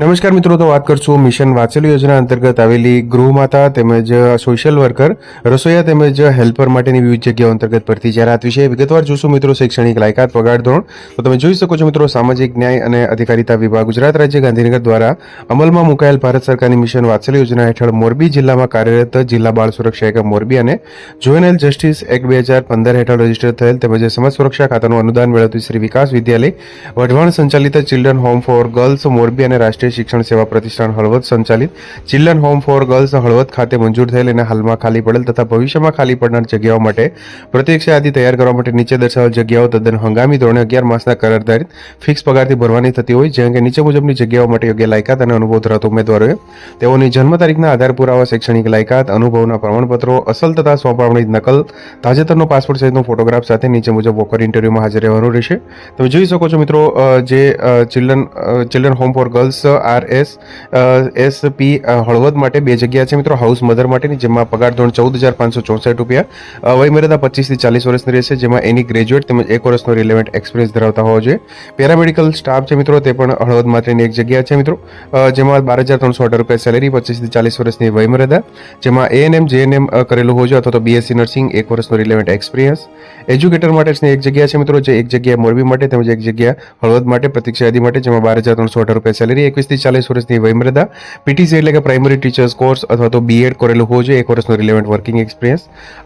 નમસ્કાર મિત્રો, તો વાત કરશું મિશન વાત્સલ્ય યોજના અંતર્ગત આવેલી ગૃહમાતા તેમજ સોશિયલ વર્કર રસોઈયા તેમજ હેલ્પર માટેની વિવિધ જગ્યાઓ અંતર્ગત ભરતી જાહેરાત વિશે વિગતવાર જોશું મિત્રો શૈક્ષણિક લાયકાત, પગાર ધોરણ. તો તમે જોઈ શકો છો મિત્રો, સામાજિક ન્યાય અને અધિકારીતા વિભાગ ગુજરાત રાજ્ય ગાંધીનગર દ્વારા અમલમાં મુકાયેલ ભારત સરકારની મિશન વાત્સલ્ય યોજના હેઠળ મોરબી જિલ્લામાં કાર્યરત જિલ્લા બાળ સુરક્ષા એકમ મોરબી અને જોવેનલ જસ્ટિસ એક્ટ બે હજાર પંદર હેઠળ રજિસ્ટર થયેલ તેમજ સમાજ સુરક્ષા ખાતાનું અનુદાન મેળવતી શ્રી વિકાસ વિદ્યાલય, વઢવાણ સંચાલિત children home for girls Morbi અને રાષ્ટ્રીય શિક્ષણ સેવા પ્રતિષ્ઠાન હળવદ સંચાલિત. Children home for girls Halvad ખાતે મંજૂર થયેલ અને હાલમાં ખાલી પડેલ તથા ભવિષ્યમાં ખાલી પડનાર જગ્યાઓ માટે પ્રત્યક્ષ યાદી તૈયાર કરવા માટે નીચે દર્શાવેલ જગ્યાઓ તદ્દન હંગામી ધોરણે અગિયાર માસના કરાર ફિક્સ પગારથી ભરવાની થતી હોય જે અંગે નીચે મુજબની જગ્યાઓ માટે યોગ્ય લાયકાત અને અનુભવ ધરાવતા ઉમેદવારોએ તેઓની જન્મ તારીખના આધાર પુરાવા, શૈક્ષણિક લાયકાત, અનુભવના પ્રમાણપત્રો, અસલ તથા સ્વભાવની નકલ, તાજેતરનો પાસપોર્ટ સાઇઝનો ફોટોગ્રાફ સાથે નીચે મુજબ વોકર ઇન્ટરવ્યુમાં હાજર રહેવાનું રહેશે. તમે જોઈ શકો છો મિત્રો જે children children home for girls R S S P Halvad માટે બે જગ્યા છે મિત્રો, હાઉસ મધર માટેની, જેમાં પગાર ધોરણ ચૌદ હજાર પાંચસો ચોસઠ રૂપિયા વયમર્યાદા પચીસથી ચાલીસ વર્ષની રહેશે, જેમાં એની ગ્રેજ્યુએટ તેમજ એક વર્ષનો રિલેવન્ટ એક્સપિરિયન્સ ધરાવતા હોવો જોઈએ. પેરામેડિકલ સ્ટાફ છે મિત્રો, તે પણ હળવદ માટેની એક જગ્યા છે મિત્રો જેમાં બાર હજાર ત્રણસો અઢાર રૂપિયા સેલેરી, પચીસથી ચાલીસ વર્ષની વયમર્યાદા જેમાં એએનએમ જેએનએમ કરેલું હોવું જોઈએ, અથવા તો બીએસસી નર્સિંગ, એક વર્ષનો રિલેવન્ટ એક્સપિરિયન્સ. એજ્યુકેટર માટેની એક જગ્યા છે મિત્રો, જે એક જગ્યા મોરબી માટે તેમજ એક જગ્યા હળવદ માટે, પ્રતિક્ષા યાદી માટે, જેમાં બાર હજાર ત્રણસો અઢાર રૂપિયા સેલેરી એકવીસથી ચાલીસ વર્ષની વયમર્યાદા. પીટીસી એટલે કે પ્રાઇમરી ટીચર્સ કોર્સ અથવા તો બીએડ કરેલું હોવું જોઈએ. એક વર્ષનો relevant working experience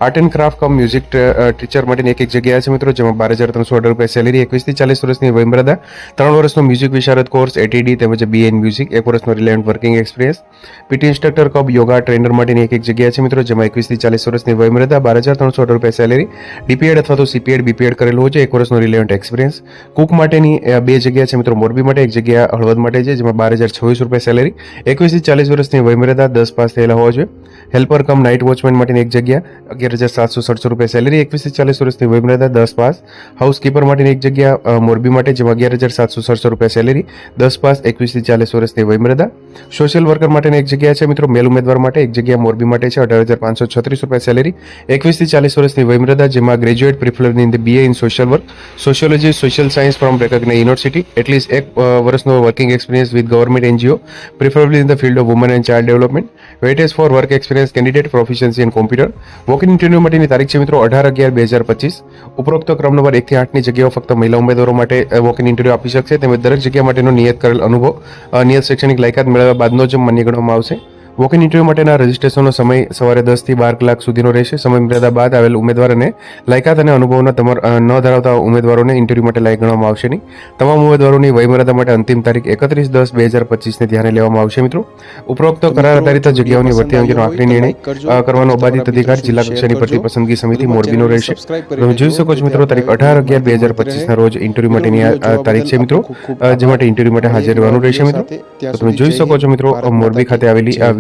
art and craft cum music teacher માટેની એક એક જગ્યા છે મિત્રો, જેમાં બાર હજાર ત્રણસો અઢાર રૂપિયા સેલેરી એકવીસથી ચાલીસ વર્ષની વયમર્યાદા. ત્રણ વર્ષનો મ્યુઝિક વિશારદ કોર્સ એટીડી તેમજ બી એન મ્યુઝિક એક વર્ષનો relevant working experience PT instructor cum yoga trainer માટેની એક એક જગ્યા છે મિત્રો, જેમાં એકવીસથી ચાલીસ વર્ષની વયમર્યાદા, બાર હજાર ત્રણસો અઢાર રૂપિયા સેલેરી ડીપીએડ અથવા તો સીપીએડ બીપીએડ કરેલું હોય છે એક વર્ષનો રિલેવન્ટ એક્સપિરિયન્સ કુક માટેની બે જગ્યા છે મિત્રો, મોરબી માટે, એક જગ્યા હળવદ માટે છે, જેમાં બાર હજાર છવ્વીસ રૂપિયા સેલેરી એકવીસથી ચાલીસ વર્ષની વયમર્યાદા દસ પાસ થયેલા હોવા જોઈએ. હેલ્પર કમ નાઇટ વોચમેન માટેની એક જગ્યા, અગિયાર હજાર સાતસો સડસો રૂપિયા સેલેરી એકવીસથી ચાલીસ વર્ષની વયમર્યાદા દસ પાસ હાઉસકીપર માટેની એક જગ્યા મોરબી માટે, જેમાં અગિયાર હજાર સાતસો સડસો રૂપિયા સેલેરી દસ પાસ એકવીસથી ચાલીસ વર્ષની વયમર્યાદા સોશિયલ વર્કર માટેની એક જગ્યા છે મિત્રો, મેલ ઉમેદવાર માટે, એક જગ્યા મોરબી માટે છે, અઢાર હજાર પાંચસો છત્રીસ રૂપિયા સેલેરી એકવીસથી ચાલીસ વર્ષની વયમર્યાદા જેમાં graduate preferably in the BA in social work sociology social science from recognize university at least એક વર્ષનો working experience with government NGO preferably in the field of woman and child development weightage for work experience candidate proficiency in computer walking interview માટેની તારીખ છે મિત્રો અઢાર અગિયાર બે હજાર પચીસ. ઉપરોક્ત ક્રમ નંબર એકથી આઠની જગ્યાઓ ફક્ત મહિલા ઉમેદવારો માટે વોકિંગ ઇન્ટરવ્યુ આપી શકશે. તેમજ દરેક જગ્યા માટેનો નિયત કરેલ અનુભવ નિયત શૈક્ષણિક લાયકાત મેળવ્યા બાદનો જ માન્ય ગણવામાં આવશે. વોકિંગ ઇન્ટરવ્યુ માટેના રજિસ્ટ્રેશનનો સમય સવારે દસથી બાર કલાક સુધીનો રહેશે. સમય મર્યાદા બાદ આવેલ ઉમેદવાર અને લાયકાત અને અનુભવના તમાર ન ધરાવતા ઉમેદવારોને ઇન્ટરવ્યુ માટે લાયક ગણવામાં આવશે નહીં. તમામ ઉમેદવારોની વયમર્યાદા માટે અંતિમ તારીખ એકત્રીસ દસ બે હજાર પચીસને ધ્યાને લેવામાં આવશે મિત્રો. ઉપરોક્ત કરાર આધારિત જગ્યાઓની ભરતી અંગેનો આખરી નિર્ણય કરવાનો અબાધિત અધિકાર જિલ્લા કક્ષાની ભરતી પસંદગી સમિતિ મોરબીનો રહેશે. તમે જોઈ શકો છો મિત્રો તારીખ અઢાર અગિયાર બે હજાર પચીસના રોજ ઇન્ટરવ્યુ માટેની તારીખ છે મિત્રો. જે માટે ઇન્ટરવ્યુ માટે હાજર રહેવાનું રહેશે મિત્રો. તમે જોઈ શકો છો મિત્રો મોરબી ખાતે આવેલી આ